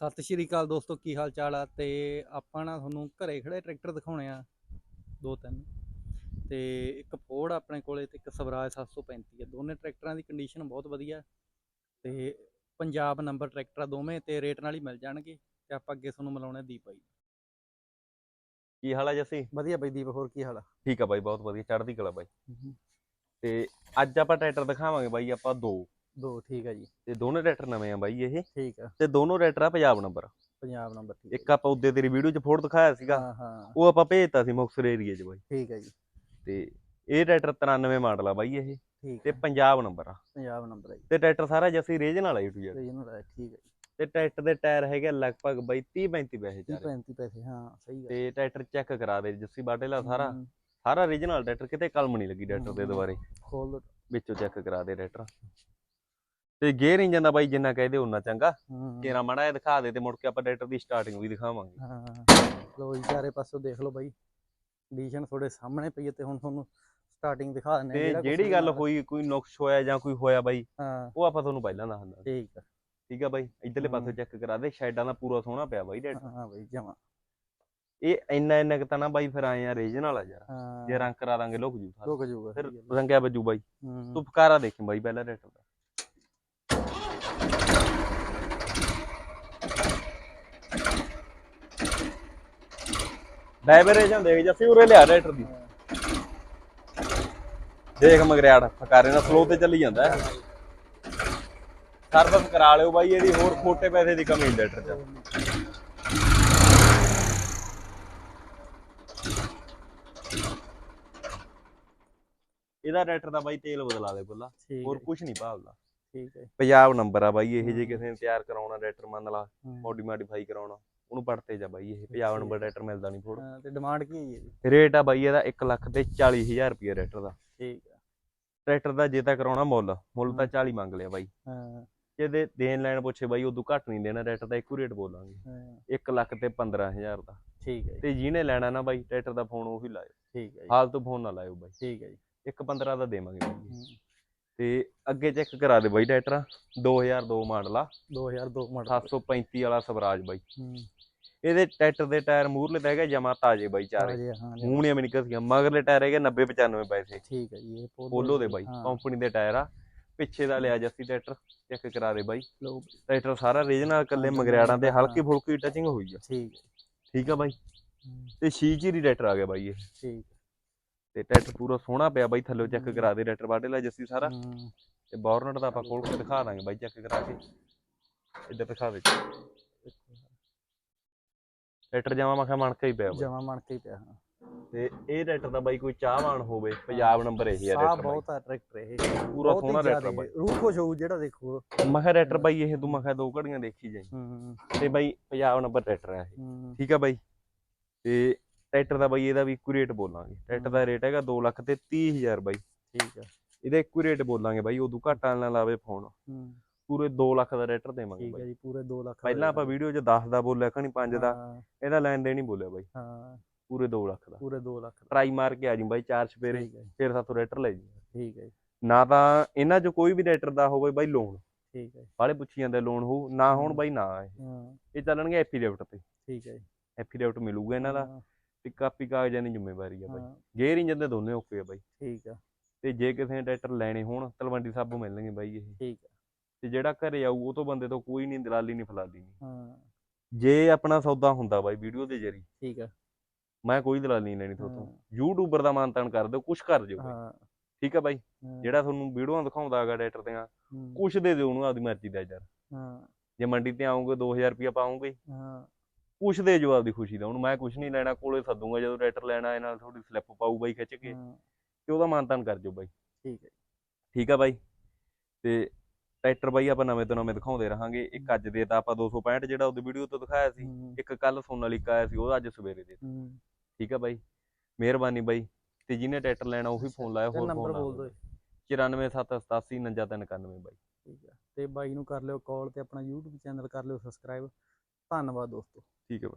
ਸਤਿ ਸ਼੍ਰੀ ਅਕਾਲ ਦੋਸਤੋ ਕੀ ਹਾਲ ਚਾਲ ਆ? ਤੇ ਆਪਾਂ ਨਾ ਤੁਹਾਨੂੰ ਘਰੇ ਖੜੇ ਟਰੈਕਟਰ ਦਿਖਾਉਣੇ ਆ। ਦੋ ਤਿੰਨ। ਤੇ ਇੱਕ ਫੋਰਡ ਆਪਣੇ ਕੋਲੇ ਤੇ ਇੱਕ ਸਵਰਾਜ 735 ਆ। ਦੋਨੇ ਟਰੈਕਟਰਾਂ ਦੀ ਕੰਡੀਸ਼ਨ ਬਹੁਤ ਵਧੀਆ। ਤੇ ਪੰਜਾਬ ਨੰਬਰ ਟਰੈਕਟਰ ਆ ਦੋਵੇਂ ਤੇ ਰੇਟ ਨਾਲ ਹੀ ਮਿਲ ਜਾਣਗੇ ਤੇ ਆਪਾਂ ਅੱਗੇ ਤੁਹਾਨੂੰ ਮਿਲਾਉਣੇ ਦੀਪ ਬਾਈ। ਕੀ ਹਾਲ ਆ ਜੱਸੀ? ਵਧੀਆ ਬਾਈ ਦੀਪ ਹੋਰ ਕੀ ਹਾਲ ਆ? ਠੀਕ ਆ ਬਾਈ ਬਹੁਤ ਵਧੀਆ। ਚੜ੍ਹਦੀ ਕਲਾ ਬਾਈ। ਤੇ ਅੱਜ ਆਪਾਂ ਟਰੈਕਟਰ ਦਿਖਾਵਾਂਗੇ ਬਾਈ ਆਪਾਂ ਦੋ। ਦੋ ਠੀਕ ਆ ਜੀ। ਤੇ ਦੋਨੇ ਟਰੈਕਟਰ ਨਵੇਂ ਆ ਬਾਈ ਇਹ। ਠੀਕ ਆ। ਤੇ ਦੋਨੋਂ ਟਰੈਕਟਰ ਆ ਪੰਜਾਬ ਨੰਬਰ। ਪੰਜਾਬ ਨੰਬਰ ਠੀਕ ਇੱਕ ਆਪਾਂ ਉੱਦੇ ਤੇਰੀ ਵੀਡੀਓ 'ਚ ਫੋਟੋ ਦਿਖਾਇਆ ਸੀਗਾ। ਹਾਂ ਹਾਂ। ਉਹ ਆਪਾਂ ਭੇਜਤਾ ਸੀ ਮੁਕਤਸਰ ਏਰੀਏ 'ਚ ਬਾਈ। ਠੀਕ ਆ ਜੀ। ਤੇ ਇਹ ਟਰੈਕਟਰ 93 ਮਾਡਲ ਆ ਬਾਈ ਇਹ। ਠੀਕ ਤੇ ਪੰਜਾਬ ਨੰਬਰ ਆ। ਪੰਜਾਬ ਨੰਬਰ ਆ ਜੀ। ਤੇ ਟਰੈਕਟਰ ਸਾਰਾ ਜੱਸੀ ਰੇਜ ਨਾਲ ਆ ਯੂ ਟੂ ਰੀਜਨਲ ਆ ਠੀਕ ਆ ਜੀ। ਤੇ ਟਰੈਕਟਰ ਦੇ ਟਾਇਰ ਹੈਗੇ ਲਗਭਗ ਬਾਈ 30 35 ਪੈਸੇ 30 ਚਾਰੇ। 35 ਪੈਸੇ ਹਾਂ ਸਹੀ ਗੱਲ ਤੇ ਟਰੈਕਟਰ ਚੈੱਕ ਕਰਾ ਦੇ ਜੱਸੀ ਬਾਟੇਲਾ ਸਾਰਾ। ਸਾਰਾ ਓਰੀਜਨਲ ਟਰੈਕਟਰ ਕਿਤੇ ਕਲਮ ਨਹੀਂ ਲੱਗੀ ਟਰੈਕਟਰ ਦੇ। ਦੁਆਰੇ। ਖੋਲ ਵਿੱਚੋਂ ਚੈੱਕ ਕਰਾ ਦੇ ਟਰੈਕਟਰ। ਤੇ ਗੇਅਰ ਇੰਜਨ ਦਾ ਬਾਈ ਜਿੰਨਾ ਕਹਦੇ ਉਨਾ ਚੰਗਾ। ਕੇਰਾ ਮੜਾ ਜਿਹਾ ਦਿਖਾ ਦੇ ਤੇ ਮੁੜ ਕੇ ਆਪਾਂ ਟਰੈਕਟਰ ਦੀ ਸਟਾਰਟਿੰਗ ਵੀ ਦਿਖਾਵਾਂਗੇ। ਹਾਂ ਲੋ ਜੀ ਚਾਰੇ ਪਾਸੋਂ ਦੇਖ ਲਓ ਬਾਈ। ਕੰਡੀਸ਼ਨ ਤੁਹਾਡੇ ਸਾਹਮਣੇ ਪਈ ਹੈ ਤੇ ਹੁਣ ਤੁਹਾਨੂੰ ਸਟਾਰਟਿੰਗ ਦਿਖਾ ਦਿੰਦੇ ਤੇ ਜਿਹੜਾ ਗੱਲ ਹੋਈ ਕੋਈ ਨੁਕਸ ਹੋਇਆ ਜਾਂ ਕੋਈ ਹੋਇਆ ਬਾਈ ਉਹ ਆਪਾਂ ਤੁਹਾਨੂੰ ਪਹਿਲਾਂ ਦੱਸਦਾ ਠੀਕ ਆ। ਠੀਕ ਆ ਬਾਈ ਇਧਰਲੇ ਪਾਸੇ। ਚੈੱਕ ਕਰਾ ਦੇ ਸ਼ੈਡਾਂ ਦਾ ਪੂਰਾ ਸੋਹਣਾ ਪਿਆ ਬਾਈ ਟਰੈਕਟਰ ਹਾਂ ਬਾਈ ਜਮਾ। ਇਹ ਇੰਨਾ ਇੰਨਾ ਕੁ ਤਾਂ ਨਾ ਬਾਈ ਫਿਰ ਆਏ ਆ ਰੀਜਨਲ ਆ ਯਾਰ। ਜੇ ਰੰਗ ਕਰਾ ਦਾਂਗੇ ਲੁਕ ਜੂ। ਰੁਕ ਜਾਊਗਾ ਫਿਰ ਆ। ਰੰਗਿਆ ਬੱਜੂ ਬਾਈ। ਤੂੰ ਫਕਾਰਾ ਦੇਖੀ ਬਾਈ ਪਹਿਲਾਂ ਟਰੈਕਟਰ ਦਾ। ਵਾਈਬ੍ਰੇਸ਼ਨ ਦੇਖ ਜੱਸੀ ਉਰੇ ਲਿਆ ਟਰੈਕਟਰ ਦੀ। ਦੇਖ ਮਗਰਿਆੜ ਫਕਾਰੇ ਨਾਲ ਸਲੋ ਤੇ ਚੱਲੀ ਜਾਂਦਾ ਸਰਵਿਸ ਕਰਾ ਲਿਓ ਬਾਈ ਇਹਦੀ ਹੋਰ ਖੋਟੇ ਪੈਸੇ ਦੀ ਕਮੀ ਟਰੈਕਟਰ 'ਚ। ਇਹਦਾ ਟਰੈਕਟਰ ਦਾ ਬਾਈ ਤੇਲ ਬਦਲਾ ਦੇ ਬੁੱਲਾ ਹੋਰ ਕੁਝ ਨਹੀਂ ਠੀਕ ਹੈ ਪੰਜਾਬ ਨੰਬਰ ਆ ਬਾਈ ਇਹ ਜੇ ਕਿਸੇ ਨੇ ਤਿਆਰ ਕਰਾਉਣਾ ਟਰੈਕਟਰ ਮੰਨ ਲਾ ਮੋਡੀ ਮਾਡੀਫਾਈ ਕਰਾਉਣਾ। ਉਹਨੂੰ ਪੜਤੇ ਜਾ ਬਾਈ ਇਹ ਪੰਜਾਬ ਨੰਬਰ ਟਰੈਕਟਰ ਮਿਲਦਾ ਨਹੀਂ ਫੋੜ ਹਾਂ, ਤੇ ਡਿਮਾਂਡ ਕੀ ਹੈ ਜੀ ਇਹਦੀ? ਰੇਟ ਆ ਬਾਈ ਇਹਦਾ 1 ਲੱਖ ਤੇ 40000 ਰੁਪਏ ਟਰੈਕਟਰ ਦਾ। ਠੀਕ ਆ। ਟਰੈਕਟਰ ਦਾ ਜੇ ਤਾਂ ਕਰਾਉਣਾ ਮੁੱਲ ਮੁੱਲ ਤਾਂ 40 ਮੰਗ ਲਿਆ ਬਾਈ। ਹਾਂ। ਜੇ ਦੇ ਦੇਣ ਲੈਣ ਪੁੱਛੇ ਬਾਈ ਉਦੋਂ ਘੱਟ ਨਹੀਂ ਦੇਣਾ ਟਰੈਕਟਰ ਦਾ ਇੱਕੋ ਰੇਟ ਬੋਲਾਂਗੇ। ਹਾਂ, 1 ਲੱਖ ਤੇ 15000 ਦਾ। ਠੀਕ ਹੈ ਜੀ। ਤੇ ਜਿਹਨੇ ਲੈਣਾ ਨਾ ਬਾਈ ਟਰੈਕਟਰ ਦਾ ਫੋਨ ਉਹੀ ਲਾਇਓ। ਠੀਕ ਹੈ ਜੀ। ਹਾਲ ਤੋਂ ਫੋਨ ਨਾ ਲਾਇਓ ਬਾਈ। ਠੀਕ ਹੈ ਜੀ। 1 15 ਦਾ ਦੇਵਾਂਗੇ ਬਾਈ। ਹਮ, ਤੇ ਅੱਗੇ ਚੈੱਕ ਕਰਾ ਦੇ ਬਾਈ ਟਰੈਕਟਰ। 2002 ਮਾਡਲ ਆ। 2002 ਮਾਡਲ। 735 ਵਾਲਾ ਸਵਰਾਜ ਬਾਈ। ਹਮ, ਇਹਦੇ ਟਰੈਕਟਰ ਦੇ ਟਾਇਰ ਮੂਹਰਲੇ ਤਾਂ ਹੈਗੇ ਜਮਾ ਤਾਜ਼ੇ ਬਾਈ ਚਾਰੇ ਹਾਂ ਹਾਂ ਮੂਹਣੀਆਂ ਵੀ ਨਿਕਲ ਗਈਆਂ ਮਗਰਲੇ ਟਾਇਰ ਹੈਗੇ 90 95 ਪੈਸੇ। ਠੀਕ ਹੈ ਜੀ ਇਹ ਪੋਲੋ ਦੇ ਬਾਈ ਹਾਂ, ਕੰਪਨੀ ਦੇ ਟਾਇਰ ਆ। ਪਿੱਛੇ ਦਾ ਲਿਆ ਜੱਸੀ ਟਰੈਕਟਰ ਚੈੱਕ ਕਰਾ ਦੇ ਬਾਈ। ਟਰੈਕਟਰ ਸਾਰਾ ਰੀਜਨਲ ਕੱਲੇ ਹਾਂ, ਮਗਰਿਆੜਾਂ ਤੇ ਹਾਂ। ਹਲਕੀ ਫੁਲਕੀ ਟਚਿੰਗ ਹੋਈ ਆ। ਠੀਕ ਹੈ। ਠੀਕ ਆ ਬਾਈ। ਤੇ ਸ਼ੀਚੀ ਟਰੈਕਟਰ ਆ ਗਿਆ ਬਾਈ ਇਹ। ਠੀਕ ਤੇ ਟਰੈਕਟਰ ਪੂਰਾ ਸੋਹਣਾ ਪਿਆ ਬਾਈ ਥੱਲੇ ਚੈੱਕ ਕਰਾ ਦੇ ਟਰੈਕਟਰ ਬਾਡੇ ਲਾ ਜੱਸੀ ਸਾਰਾ। ਤੇ ਬੌਰਨਟ ਦਾ ਆਪਾਂ ਖੋਲ ਕੇ ਦਿਖਾ ਦਾਂਗੇ ਬਾਈ ਚੈੱਕ ਕਰਾ ਕੇ। ਇੱਧਰ ਦਿਖਾ ਦੇ। ਟਰੈਕਟਰ ਜਮਾ ਮਖਾ ਮਣ ਕੇ ਹੀ ਪਿਆ ਜਮਾ ਮਣ ਕੇ ਹੀ ਪਿਆ ਹਾਂ। ਤੇ ਇਹ ਟਰੈਕਟਰ ਦਾ ਬਾਈ ਕੋਈ ਚਾਹਵਾਨ ਹੋਵੇ ਪੰਜਾਬ ਨੰਬਰ ਇਹ ਆ ਸਾਹ ਟਰੈਕਟਰ ਬਾਈ। ਬਹੁਤ ਆ ਟਰੈਕਟਰ ਇਹ। ਪੂਰਾ ਬਹੁਤ ਹੀ ਸੋਹਣਾ ਟਰੈਕਟਰ ਜ਼ਿਆਦੇ, ਬਾਈ। ਰੂਹ ਖੁਸ਼ ਹੋਊ ਜਿਹੜਾ ਦੇਖੋ। ਮੈਂ ਕਿਹਾ ਟਰੈਕਟਰ ਬਾਈ ਇਹ ਤੂੰ ਮੈਂ ਕਿਹਾ ਦੋ ਘੜੀਆਂ ਦੇਖੀ ਜਾਈ। ਤੇ ਬਾਈ ਪੰਜਾਬ ਨੰਬਰ ਟਰੈਕਟਰ ਆ ਇਹ। ਠੀਕ ਆ ਬਾਈ। ਤੇ ਟਰੈਕਟਰ ਦਾ ਬਾਈ ਇਹਦਾ ਵੀ ਇੱਕੋ ਰੇਟ ਬੋਲਾਂਗੇ। ਟਰੈਕਟਰ ਦਾ ਰੇਟ ਹੈਗਾ 2 ਲੱਖ ਤੇ 30000 ਬਾਈ। ਠੀਕ ਆ। ਇਹਦਾ ਇੱਕੋ ਰੇਟ ਬੋਲਾਂਗੇ ਬਾਈ ਉਦੋਂ ਘੱਟ ਨਾ ਲਾਵੇ ਫੋਨ। ਹਮ, ਪੂਰੇ 2 ਲੱਖ ਦਾ ਟਰੈਕਟਰ ਦੇਵਾਂਗੇ ਠੀਕ ਹੈ ਜੀ ਪੂਰੇ 2 ਲੱਖ ਪਹਿਲਾਂ ਆਪਾਂ ਵੀਡੀਓ 'ਚ 10 ਦਾ ਬੋਲਿਆ ਕਣੀ 5 ਦਾ ਹਾਂ, ਇਹਦਾ ਲੈਣ ਦੇਣ ਹੀ ਬੋਲਿਆ ਬਾਈ। ਹਾਂ। ਪੂਰੇ 2 ਲੱਖ ਦਾ। ਪੂਰੇ 2 ਲੱਖ। ਟਰਾਈ ਮਾਰ ਕੇ ਆ ਜੀ ਬਾਈ ਚਾਰ ਸਪੇਰੇ ਹੈ ਫਿਰ ਸਾਥੋਂ ਰੇਟਰ ਲੈ ਜੀ ਠੀਕ ਹੈ ਜੀ, ਨਾ ਤਾਂ ਇਹਨਾਂ 'ਚ ਕੋਈ ਵੀ ਰੇਟਰ ਦਾ ਹੋਵੇ ਬਾਈ ਲੋਨ। ਠੀਕ ਹੈ ਜੀ, ਵਾਲੇ ਪੁੱਛੀ ਜਾਂਦੇ ਲੋਨ ਹੋਊ ਨਾ ਹੋਣ ਬਾਈ ਨਾ ਇਹ ਹਾਂ। ਇਹ ਚੱਲਣਗੇ ਐਫੀਡੇਵਿਟ ਤੇ। ਠੀਕ ਹੈ ਜੀ, ਐਫੀਡੇਵਿਟ ਮਿਲੂਗਾ ਇਹਨਾਂ ਦਾ। ਹਾਂ, ਤੇ ਕਾਪੀ ਕਾਗਜ਼ਾਂ ਦੀ ਜ਼ਿੰਮੇਵਾਰੀ ਆ ਬਾਈ। ਹਾਂ, ਗੇਅਰ ਇੰਜਨ ਦੇ ਦੋਨੇ ਓਕੇ ਆ ਬਾਈ। ਠੀਕ ਆ। ਤੇ ਜੇ ਕਿਸੇ ਨੇ ਟਰੈਕਟਰ ਲੈਣੇ ਹੋਣ ਤਲਵੰਡੀ ਸਾਬੋਂ ਮਿਲਣਗੇ ਬਾਈ ਇਹ। ਠੀਕ ਆ। ਤੇ ਜਿਹੜਾ ਘਰੇ ਆਊ ਉਹ ਤੋਂ ਬੰਦੇ ਤੋਂ ਕੋਈ ਨਹੀਂ ਦਲਾਲੀ ਨਹੀਂ ਫਲਾਲੀ ਨਹੀਂ ਹਾਂ। ਜੇ ਆਪਣਾ ਸੌਦਾ ਹੁੰਦਾ ਬਾਈ ਵੀਡੀਓ ਦੇ ਜਰੀ ਠੀਕ ਆ। ਮੈਂ ਕੋਈ ਦਲਾਲੀ ਨਹੀਂ ਲੈਣੀ ਤੁਹਾਤੋਂ। ਯੂਟਿਊਬਰ ਦਾ ਮਾਨਤਾਨ ਕਰ ਦਿਓ ਕੁਛ ਕਰ ਦਿਓ ਬਾਈ। ਹਾਂ। ਠੀਕ ਆ ਬਾਈ? ਜਿਹੜਾ ਤੁਹਾਨੂੰ ਵੀਡੀਓਆਂ ਦਿਖਾਉਂਦਾ ਹੈਗਾ ਟਰੈਕਟਰ ਦੀਆਂ ਕੁਛ ਦੇ ਦਿਓ ਉਹਨੂੰ ਆਪਦੀ ਮਰਜ਼ੀ ਦਾ ਯਾਰ। ਹਾਂ। ਜੇ ਮੰਡੀ ਤੇ ਆਉਂਗੇ 2000 ਰੁਪਇਆ ਪਾਉਂਗੇ। ਹਾਂ। ਕੁਛ ਦੇ ਜੋ ਆਪਦੀ ਖੁਸ਼ੀ ਦਾ। ਉਹਨੂੰ ਮੈਂ ਕੁਛ ਨਹੀਂ ਲੈਣਾ ਕੋਲੇ ਸੱਦੂਗਾ ਜਦੋਂ ਟਰੈਕਟਰ ਲੈਣਾ ਇਹ ਨਾਲ ਥੋੜੀ ਸਲਿੱਪ ਪਾਊ ਬਾਈ ਖਿੱਚ ਕੇ। ਤੇ ਉਹਦਾ ਮਾਨਤਾਨ ਕਰ ਦਿਓ ਬਾਈ। ਠੀਕ ਹੈ ਠੀਕ ਆ ਬਾਈ? ਤੇ ਟਰੈਕਟਰ ਬਾਈ ਆਪਾਂ ਨਵੇਂ ਤੋਂ ਨਵੇਂ ਦਿਖਾਉਂਦੇ ਰਹਾਂਗੇ। ਇੱਕ ਅੱਜ ਦੇ ਤਾਂ ਆਪਾਂ 265 ਜਿਹੜਾ ਉਹਦੀ ਵੀਡੀਓ ਤੋਂ ਦਿਖਾਇਆ ਸੀ ਇੱਕ ਕੱਲ ਸੋਨਾਲੀਕਾ ਆਇਆ ਸੀ ਉਹ ਅੱਜ ਸਵੇਰੇ ਦੇ ਠੀਕ ਆ ਬਾਈ? ਮਿਹਰਬਾਨੀ ਬਾਈ। ਤੇ ਜਿਹਨੇ ਟਰੈਕਟਰ ਲੈਣਾ ਉਹੀ ਫੋਨ ਲਾਇਆ ਹੋਰ ਨੰਬਰ ਬੋਲ ਦਿਓ। 94787 ਬਾਈ। ਠੀਕ ਆ। ਤੇ ਬਾਈ ਨੂੰ ਕਰ ਲਿਓ ਕਾਲ ਤੇ ਆਪਣਾ YouTube ਚੈਨਲ ਕਰ ਲਿਓ ਸਬਸਕ੍ਰਾਈਬ ਧੰਨਵਾਦ ਦੋਸਤੋ। ਠੀਕ ਹੈ ਬਾਈ।